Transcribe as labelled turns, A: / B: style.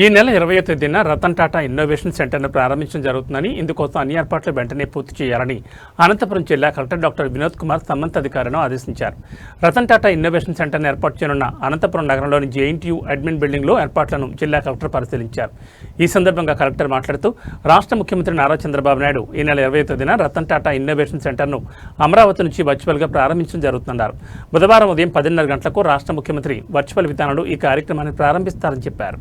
A: ఈ నెల ఇరవై తేదీన రతన్ టాటా ఇన్నోవేషన్ సెంటర్ను ప్రారంభించడం జరుగుతుందని ఇందుకోసం అన్ని ఏర్పాట్లు వెంటనే పూర్తి చేయాలని అనంతపురం జిల్లా కలెక్టర్ డాక్టర్ వినోద్ కుమార్ సంబంధిత అధికారులను ఆదేశించారు. రతన్ టాటా ఇన్నోవేషన్ సెంటర్ను ఏర్పాటు చేయనున్న అనంతపురం నగరంలోని జేఎన్టీయూ అడ్మిన్ బిల్డింగ్లో ఏర్పాట్లను జిల్లా కలెక్టర్ పరిశీలించారు. ఈ సందర్భంగా కలెక్టర్ మాట్లాడుతూ రాష్ట్ర ముఖ్యమంత్రి నారా చంద్రబాబు నాయుడు ఈ నెల ఇరవై తేదీన రతన్ టాటా ఇన్నోవేషన్ సెంటర్ను అమరావతి నుంచి వర్చువల్గా ప్రారంభించడం జరుగుతుందన్నారు. బుధవారం ఉదయం పదిన్నర గంటలకు రాష్ట్ర ముఖ్యమంత్రి వర్చువల్ విధానంలో ఈ కార్యక్రమాన్ని ప్రారంభిస్తారని చెప్పారు.